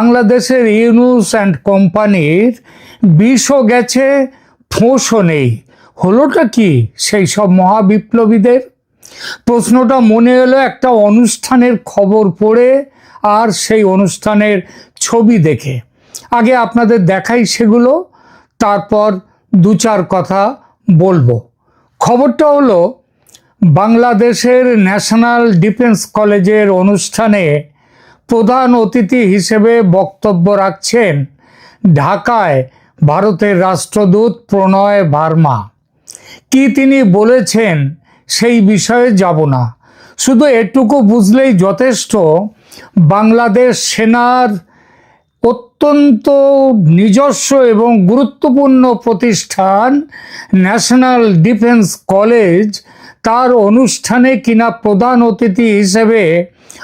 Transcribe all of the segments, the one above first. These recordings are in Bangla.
বাংলাদেশের ইউনুস অ্যান্ড কোম্পানির বিষও গেছে, ফোঁসও নেই। হলোটা কি সেই সব মহাবিপ্লবীদের? প্রশ্নটা মনে এলো একটা অনুষ্ঠানের খবর পড়ে আর সেই অনুষ্ঠানের ছবি দেখে। আগে আপনাদের দেখাই সেগুলো, তারপর দু চার কথা বলব। খবরটা হলো, বাংলাদেশের ন্যাশনাল ডিফেন্স কলেজের অনুষ্ঠানে প্রধান অতিথি হিসেবে বক্তব্য রাখছেন ঢাকায় ভারতের রাষ্ট্রদূত প্রণয় ভার্মা। কি তিনি বলেছেন সেই বিষয়ে যাব না। শুধু এটুকু বুঝলেই যথেষ্ট, বাংলাদেশ সেনার অত্যন্ত নিজস্ব এবং গুরুত্বপূর্ণ প্রতিষ্ঠান ন্যাশনাল ডিফেন্স কলেজ, তার অনুষ্ঠানে কিনা প্রধান অতিথি হিসেবে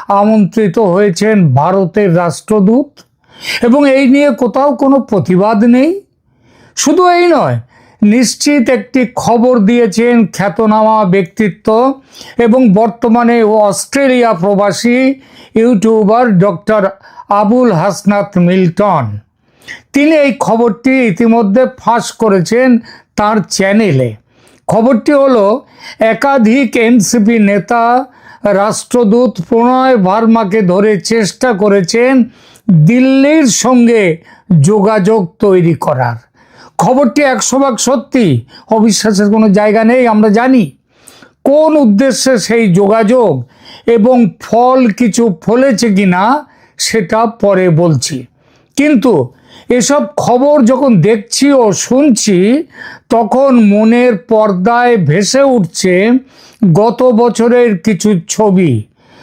আমন্ত্রিত হয়েছেন ভারতের রাষ্ট্রদূত। এবং এই নিয়ে কোথাও কোনো প্রতিবাদ নেই। শুধু এই নয়, নিশ্চিত একটি খবর দিয়েছেন খ্যাতনামা ব্যক্তিত্ব এবং বর্তমানে অস্ট্রেলিয়া প্রবাসী YouTuber doctor Abul Hasnat Milton. তিনি এই খবরটি ইতিমধ্যে ফাঁস করেছেন তার চ্যানেলে। খবরটি হলো, একাধিক এনসিপি নেতা রাষ্ট্রদূত প্রণয় ভার্মাকে ধরে চেষ্টা করেছেন দিল্লির সঙ্গে যোগাযোগ তৈরি করার। খবরটি একশো ভাগ সত্যি, অবিশ্বাসের কোনো জায়গা নেই, আমরা জানি। কোন উদ্দেশ্যে সেই যোগাযোগ এবং ফল কিছু ফলেছে কিনা, সেটা পরে বলছি। কিন্তু এসব খবর যখন দেখছি ও শুনছি, তখন মনের পর্দায় ভেসে উঠছে গত বছরের কিছু ছবি।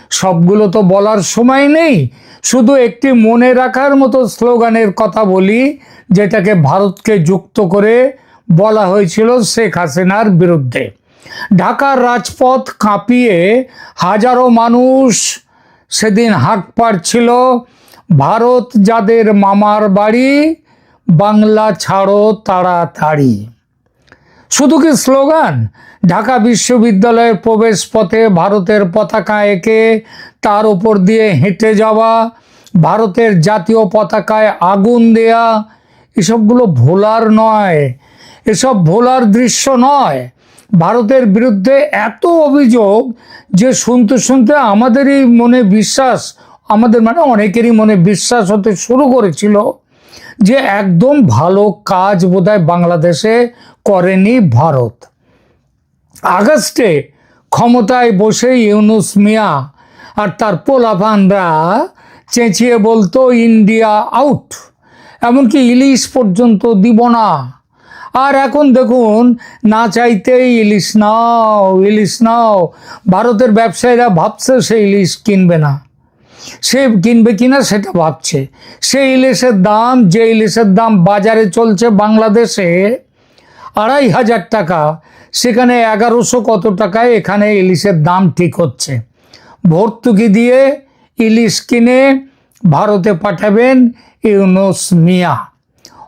সবগুলো তো বলার সময় নেই। শুধু একটি মনে রাখার মতো স্লোগানের কথা বলি, যেটাকে ভারতকে যুক্ত করে বলা হয়েছিল শেখ হাসিনার বিরুদ্ধে। ঢাকার রাজপথ কাঁপিয়ে হাজারো মানুষ সেদিন হাঁক পাড়ছিল, ভারত যাদের মামার বাড়ি, বাংলা ছাড়ো তাড়াতাড়ি। শুধু কি স্লোগান? ঢাকা বিশ্ববিদ্যালয়ের প্রবেশ পথে ভারতের পতাকা এঁকে তার উপর দিয়ে হেঁটে যাওয়া, ভারতের জাতীয় পতাকায় আগুন দেয়া, এসবগুলো ভোলার নয়। এসব ভোলার দৃশ্য নয়। ভারতের বিরুদ্ধে এত অভিযোগ যে শুনতে শুনতে আমাদেরই মনে বিশ্বাস, আমাদের মানে অনেকেরই মনে বিশ্বাস হতে শুরু করেছিল যে একদম ভালো কাজ বোধহয় বাংলাদেশে করেনি ভারত। আগস্টে ক্ষমতায় বসে ইউনুস মিয়া আর তার পোলাপানরা চেঁচিয়ে বলতো, ইন্ডিয়া আউট। এমনকি ইলিশ পর্যন্ত দিব না। আর এখন দেখুন, না চাইতেই ইলিশ নাও ইলিশ নাও। ভারতের ব্যবসায়ীরা ভাবছে সে ইলিশ কিনবে না। সে কিনবে কিনা সেটা ভাবছে। সে ইলিশের দাম, যে ইলিশের দাম বাজারে চলছে বাংলাদেশে, আড়াই হাজার টাকা। সেখানে এগারোশো কত টাকায় এখানে ইলিশের দাম ঠিক হচ্ছে। ভর্তুকি দিয়ে ইলিশ কিনে ভারতে পাঠাবেন ইউনুস মিয়া।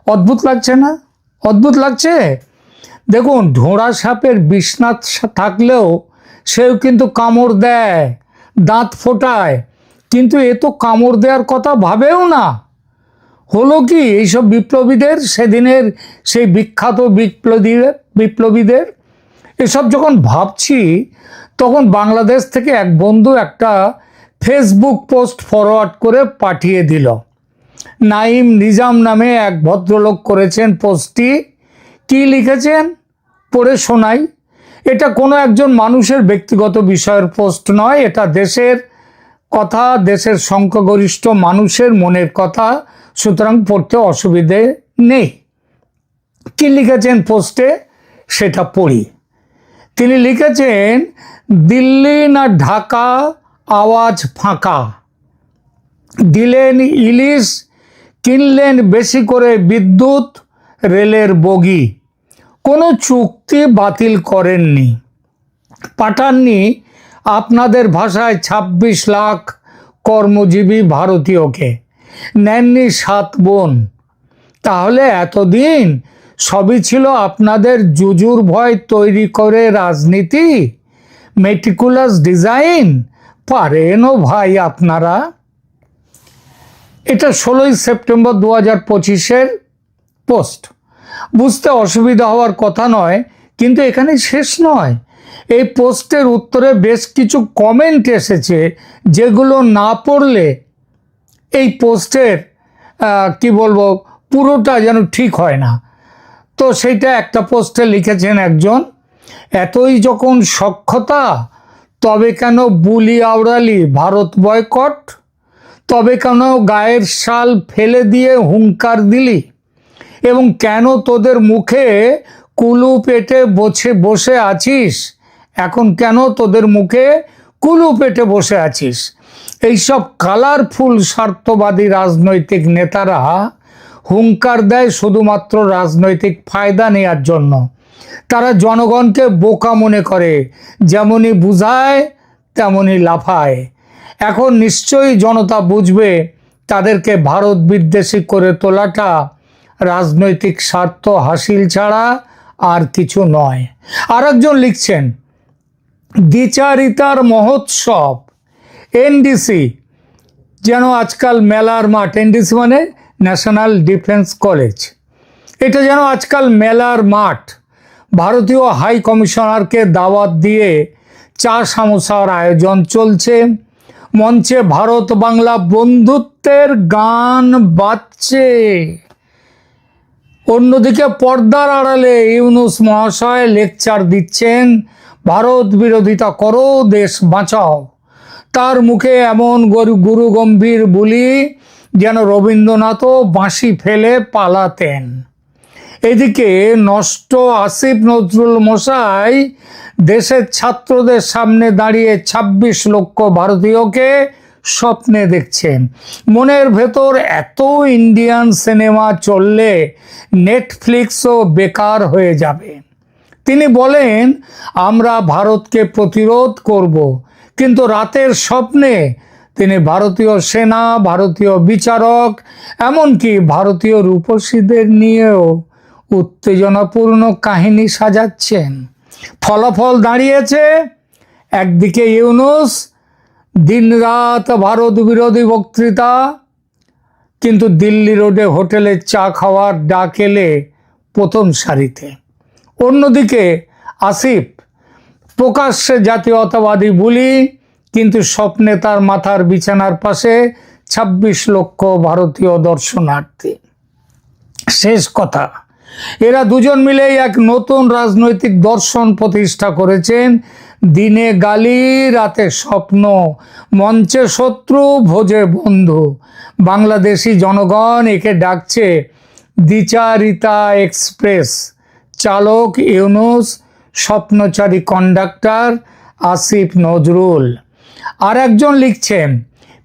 অদ্ভুত লাগছে না? অদ্ভুত লাগছে? দেখুন, ঢোড়া সাপের বিশ্বনাথ থাকলেও সেও কিন্তু কামড় দেয়, দাঁত ফোটায়। কিন্তু এ তো কামড় দেওয়ার কথা ভাবেও না। হলো কি, এইসব বিপ্লবীদের, সেদিনের সেই বিখ্যাত বিপ্লবী বিপ্লবীদের এসব যখন ভাবছি, তখন বাংলাদেশ থেকে এক বন্ধু একটা ফেসবুক পোস্ট ফরওয়ার্ড করে পাঠিয়ে দিল। নাইম নিজাম নামে এক ভদ্রলোক করেছেন পোস্টটি কি লিখেছেন? পড়ে শোনাই। এটা কোনো একজন মানুষের ব্যক্তিগত বিষয়ের পোস্ট নয়, এটা দেশের কথা, দেশের সংখ্যাগরিষ্ঠ মানুষের মনের কথা, সুতরাং পড়তে অসুবিধে নেই। কি লিখেছেন পোস্টে সেটা পড়ি। তিনি লিখেছেন, দিল্লি না ঢাকা, আওয়াজ ফাঁকা। দিলেন ইলিশ, কিনলেন বেশি করে বিদ্যুৎ, রেলের বগি। কোনো চুক্তি বাতিল করেননি। পাঠাননি আপনাদের ভাষায় ২৬ লাখ কর্মজীবী ভারতীয়কে। নেননি সাত বোন। তাহলে এতদিন সবই ছিল আপনাদের জুজুর ভয় তৈরি করে রাজনীতি মেটিকুলাস ডিজাইন পারেনও ভাই আপনারা। এটা ষোলোই সেপ্টেম্বর দু হাজার পঁচিশের পোস্ট। বুঝতে অসুবিধা হওয়ার কথা নয়, কিন্তু এখানে শেষ নয়। এই পোস্টের উত্তরে বেশ কিছু কমেন্ট এসেছে, যেগুলো না পড়লে এই পোস্টের কি বলব, পুরোটা যেন ঠিক হয় না। তো সেইটা একটা পোস্টে লিখেছেন একজন, এতই যখন সক্ষতা, তবে কেন বুলি আওড়ালি ভারত বয়কট? তবে কেন গায়ের শাল ফেলে দিয়ে হুঙ্কার দিলি? এবং কেন তোদের মুখে কুলু পেটে বসে বসে আছিস? এখন কেন তোদের মুখে কুলু পেটে বসে আছিস? এইসব কালারফুল স্বার্থবাদী রাজনৈতিক নেতারা হুঙ্কার দেয় শুধুমাত্র রাজনৈতিক ফায়দা নেয়ার জন্য। তারা জনগণকে বোকা মনে করে, যেমনই বুঝায়, তেমনই লাফায়। এখন নিশ্চয়ই জনতা বুঝবে তাদেরকে ভারত বিদ্বেষী করে তোলাটা রাজনৈতিক স্বার্থ হাসিল ছাড়া আর কিছু নয়। আরেকজন লিখছেন, দ্বিচারিতার মহোৎসব, এনডিসি, যেন আজকাল মেলার মাঠ। এনডিসি মানে ন্যাশনাল ডিফেন্স কলেজ। এটা যেন আজকাল মেলার মাঠ। ভারতীয় হাই কমিশনারকে দাওয়াত দিয়ে চা সামোসার আয়োজন চলছে। মঞ্চে ভারত বাংলা বন্ধুত্বের গান বাজছে। অন্যদিকে পর্দার আড়ালে ইউনুস মহাশয় লেকচার দিচ্ছেন, ভারত বিরোধিতা করো, দেশ বাঁচাও। তার মুখে এমন গরু গম্ভীর বলি যেন রবীন্দ্রনাথও বাঁশি ফেলে পালাতেন। এদিকে নষ্ট আসিফ নজরুল মশাই দেশের ছাত্রদের সামনে দাঁড়িয়ে ২৬ লক্ষ ভারতীয়কে স্বপ্নে দেখছেন। মনের ভেতর এত ইন্ডিয়ান সিনেমা চললে নেটফ্লিক্সও বেকার হয়ে যাবে। তিনি বলেন, আমরা ভারতকে প্রতিরোধ করব, কিন্তু রাতের স্বপ্নে তিনি ভারতীয় সেনা, ভারতীয় বিচারক, এমনকি ভারতীয় রূপসীদের নিয়েও উত্তেজনাপূর্ণ কাহিনী সাজাচ্ছেন। ফলাফল দাঁড়িয়েছে একদিকে ইউনুস, দিনরাত ভারত বিরোধী বক্তৃতা, কিন্তু দিল্লি রোডে হোটেলে চা খাওয়ার ডাক এলে প্রথম সারিতে। অন্যদিকে আসিফ, প্রকাশ্যে জাতীয়তাবাদী বলি কিন্তু স্বপ্নে তার মাথার বিছানার পাশে ২৬ লক্ষ ভারতীয় দর্শনার্থী। শেষ কথা, এরা দুজন মিলেই এক নতুন রাজনৈতিক দর্শন প্রতিষ্ঠা করেছেন। দিনে গালি, রাতে স্বপ্ন, মঞ্চে শত্রু, ভোজে বন্ধু। বাংলাদেশি জনগণ একে ডাকছে দ্বিচারিতা এক্সপ্রেস। চালক ইউনুস, স্বপ্নচারী কন্ডাক্টর আসিফ নজরুল। আর একজন লিখছেন,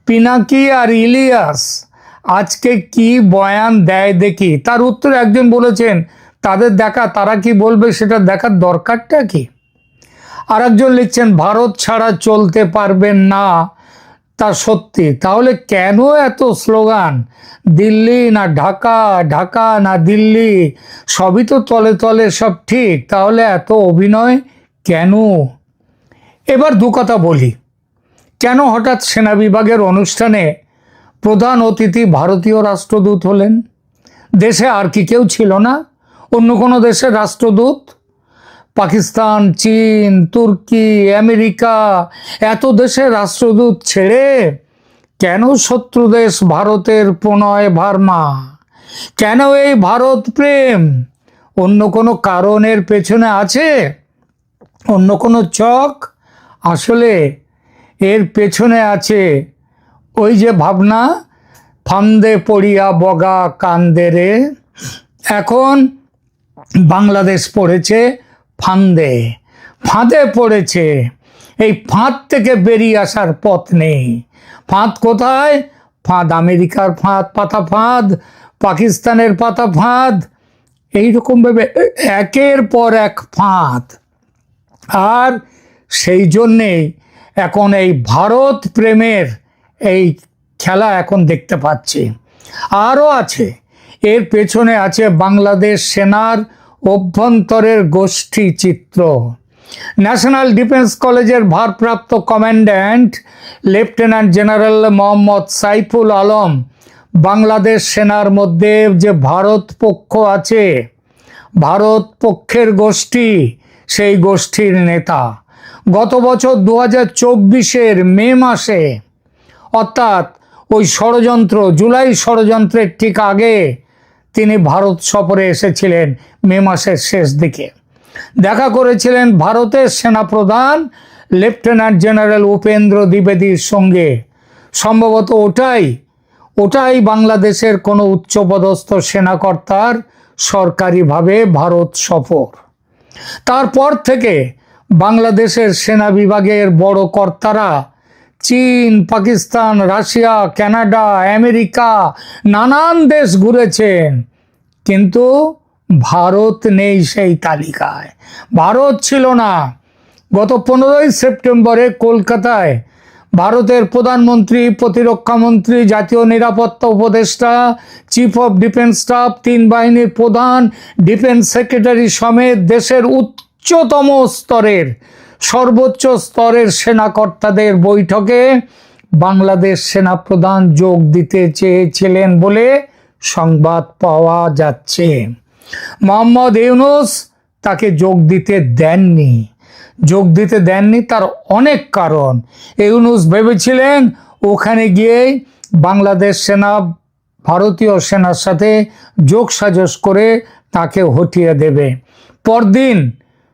পিনাকি আর ইলিয়াস, আজকে কি বয়ান দেয় দেখি? তার উত্তরে একজন বলেছেন, তাদের দেখা, তারা কি বলবে সেটা দেখার দরকারটা কি? আর একজন লিখছেন, ভারত ছাড়া চলতে পারবেন না। তা সত্যি, তাহলে কেন এত স্লোগান? দিল্লি না ঢাকা ঢাকা না দিল্লি, সবই তো তলে তলে সব ঠিক, তাহলে এত অভিনয় কেন? এবার দু কথা বলি। কেন হঠাৎ সেনা বিভাগের অনুষ্ঠানে প্রধান অতিথি ভারতীয় রাষ্ট্রদূত হলেন? দেশে আর কি কেউ ছিল না? অন্য কোনো দেশের রাষ্ট্রদূত? পাকিস্তান, চীন, তুর্কি, আমেরিকা, এত দেশের রাষ্ট্রদূত ছেড়ে কেন শত্রু দেশ ভারতের প্রণয় ভার্মা? কেন এই ভারত প্রেম? অন্য কোনো কারণের পেছনে আছে? অন্য কোনো চক? আসলে এর পেছনে আছে ওই যে ভাবনা, ফান্দে পড়িয়া বগা কান্দে রে। এখন বাংলাদেশ পড়েছে ফান্দে, ফাঁদে পড়েছে। এই ফাঁদ থেকে বেরিয়ে আসার পথ নেই। ফাঁদ কোথায়? ফাঁদ আমেরিকার ফাঁদ, পাতা ফাঁদ, পাকিস্তানের পাতা ফাঁদ। এইরকমভাবে একের পর এক ফাঁদ। আর সেই জন্যেই এখন এই ভারত প্রেমের এই খেলা এখন দেখতে পাচ্ছি। আরও আছে, এর পেছনে আছে বাংলাদেশ সেনার অভ্যন্তরের গোষ্ঠী চিত্র। ন্যাশনাল ডিফেন্স কলেজের ভারপ্রাপ্ত commandant, lieutenant general Mohammad Saiful Alam, Bangladesh সেনার মধ্যে যে ভারত পক্ষ আছে, ভারত পক্ষের গোষ্ঠী, সেই গোষ্ঠীর নেতা। গত বছর দু হাজার চব্বিশের মে মাসে। অর্থাৎ ওই ষড়যন্ত্র, জুলাই ষড়যন্ত্রের ঠিক আগে তিনি ভারত সফরে এসেছিলেন মে মাসের শেষ দিকে। দেখা করেছিলেন ভারতের সেনাপ্রধান, লেফটেন্যান্ট জেনারেল উপেন্দ্র দ্বিবেদীর সঙ্গে। সম্ভবত ওটাই ওটাই বাংলাদেশের কোনো উচ্চপদস্থ সেনাকর্তার সরকারিভাবে ভারত সফর। তারপর থেকে বাংলাদেশের সেনা বিভাগের বড় কর্তারা, চীন, পাকিস্তান, রাশিয়া, কানাডা, আমেরিকা, নানান দেশ ঘুরেছেন। কিন্তু ভারত নেই সেই তালিকায়। ভারত ছিল না। গত পনেরোই সেপ্টেম্বরে কলকাতায় ভারতের প্রধানমন্ত্রী, প্রতিরক্ষা মন্ত্রী, জাতীয় নিরাপত্তা উপদেষ্টা চিফ অফ ডিফেন্স স্টাফ তিন বাহিনীর প্রধান ডিফেন্স সেক্রেটারি সমেত দেশের উচ্চতম স্তরের, সর্বোচ্চ স্তরের সেনাকর্তাদের বৈঠকে বাংলাদেশ সেনাপ্রধান যোগ দিতে চেয়েছিলেন বলে সংবাদ পাওয়া যাচ্ছে। মোহাম্মদ ইউনুস তাকে যোগ দিতে দেননি। যোগ দিতে দেননি তার অনেক কারণ। ইউনুস ভেবেছিলেন ওখানে গিয়েই বাংলাদেশ সেনা, ভারতীয় সেনার সাথে যোগ সাজস করে তাকে হটিয়ে দেবে। পরদিন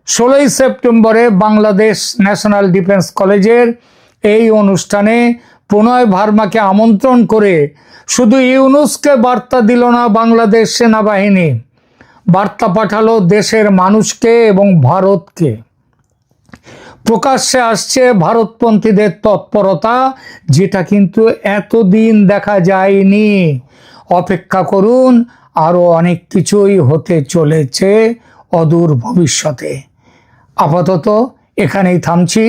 ষোলোই সেপ্টেম্বরে বাংলাদেশ ন্যাশনাল ডিফেন্স কলেজের এই অনুষ্ঠানে প্রণয় ভার্মাকে আমন্ত্রণ করে শুধু ইউনুসকে বার্তা দিল না বাংলাদেশ সেনাবাহিনী। বার্তা পাঠালো দেশের মানুষকে এবং ভারতকে। প্রকাশ্যে আসছে ভারতপন্থীদের তৎপরতা, যেটা কিন্তু এতদিন দেখা যায়নি। অপেক্ষা করুন আরও অনেক কিছুই হতে চলেছে অদূর ভবিষ্যতে। আপাতত এখানেই থামছি।